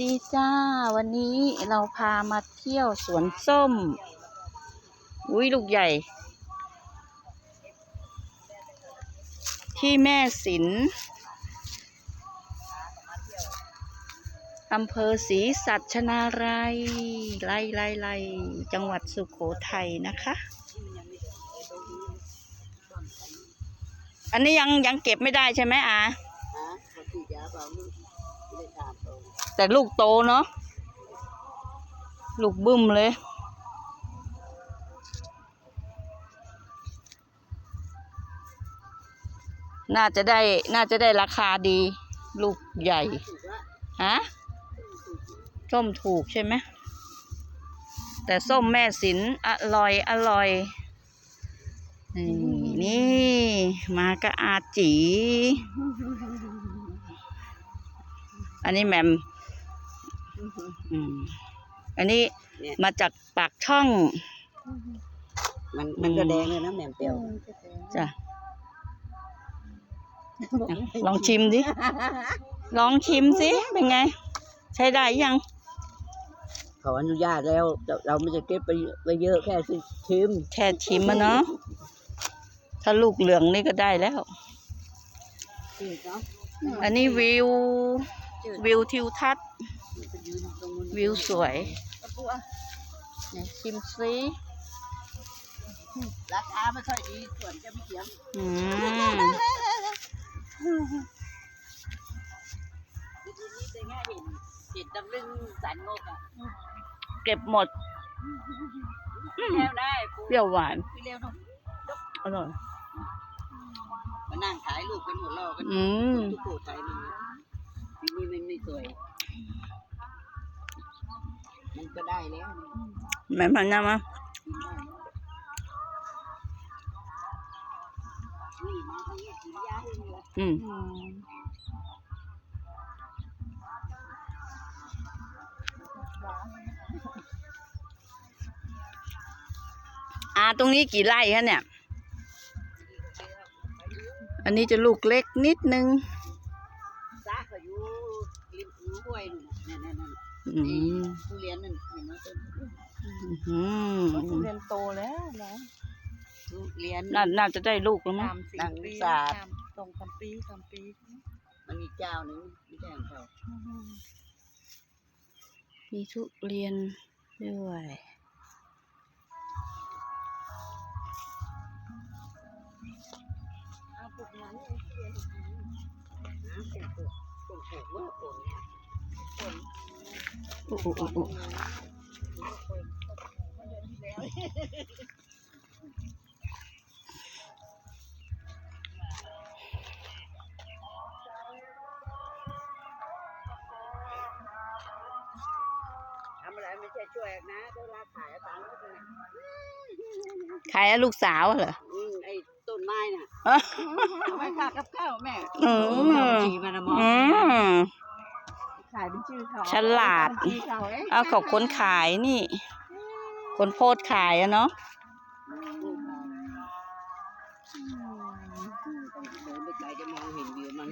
ดีจ้า วันนี้เราพามาเที่ยวสวนส้ม อุ้ยลูกใหญ่ ที่แม่สินอำเภอศรีสัชนาลัยไล่ไล่ไล่จังหวัดสุโขทัยนะคะ อันนี้ยังยังเก็บไม่ได้ใช่ไหมอาฮะ แต่ลูกโตเนาะลูกบึ้มเลย น่าจะได้ น่าจะได้ราคาดี ลูกใหญ่ ฮะ ส้มถูกใช่ไหม แต่ส้มแม่สินอร่อย อร่อย นี่นี่มาก็อาจี อันนี้แมม อืมอันนี้เนี่ย มาจากปากช่อง มันมันก็แดงเลยนะแหม่มเปรี้ยวจ้ะอะลองชิมดิ ลองชิมสิเป็นไง ใช้ได้ยัง เขาอนุญาตแล้วเราเราไม่จะเก็บไปไปเยอะแค่ชิมแค่ชิมอะเนาะ ถ้าลูกเหลืองนี่ก็ได้แล้ว จืดเนาะอันนี้วิว วิวทิวทัศน์ ไปยืนตรงนู้นวิวสวยไหนชิมซิราคาไม่ค่อยดีส่วนจะไม่เขียงอืมทีนี้เป็นไงเห็นเห็นตำลึงสันงกอะเก็บหมดแล้วได้ปูเปรี้ยวหวานพี่เร็วหน่อยอร่อยมานั่งขายลูกกันหัวเราะกันอืมทุกโขทัยมันปีนี้มันไม่สวย มันก็ได้แล้วนี่แม่พันธุ์นะมานี่มาทางนี้กินยาให้เลยอืมอ่าตรงนี้กี่ไร่คะเนี่ย อันนี้จะลูกเล็กนิดนึง ทุเรียนนั่นเห็นไหมต้นอืมทุเรียนโตแล้วนะทุเรียนน่าน่าจะได้ลูกแล้วมั้สางมสี่ดังปีศาสตร์สามสองสามปีสามปี มันมีเจ้าหนึ่งม่ใช่ของเขามีทุเรียนด้วยเอาปลูกนั้นเลยทุเรียนนะปลูกปลูกปลูกปลูกว่าผลเนี่ย ผลอุ๊อุ๊อุ๊อุ๊ทำอะไรไม่ใช่ช่วยนะเวลาขายตังค์ก็เป็นขายให้ลูกสาวเหรออืมไอ้ต้นไม้น่ะ เอาไว้ค่ากับข้าวแม่ อืม เอาบัญชีมานะมอง อืม ขายเป็นชื่อเขาฉลาดเป็นชื่อเขาเอ๊ะเอาเขาคนขายนี่ คนโพดขายอะเนาะต้องเดินไปไกลจะมองเห็นวิวมัน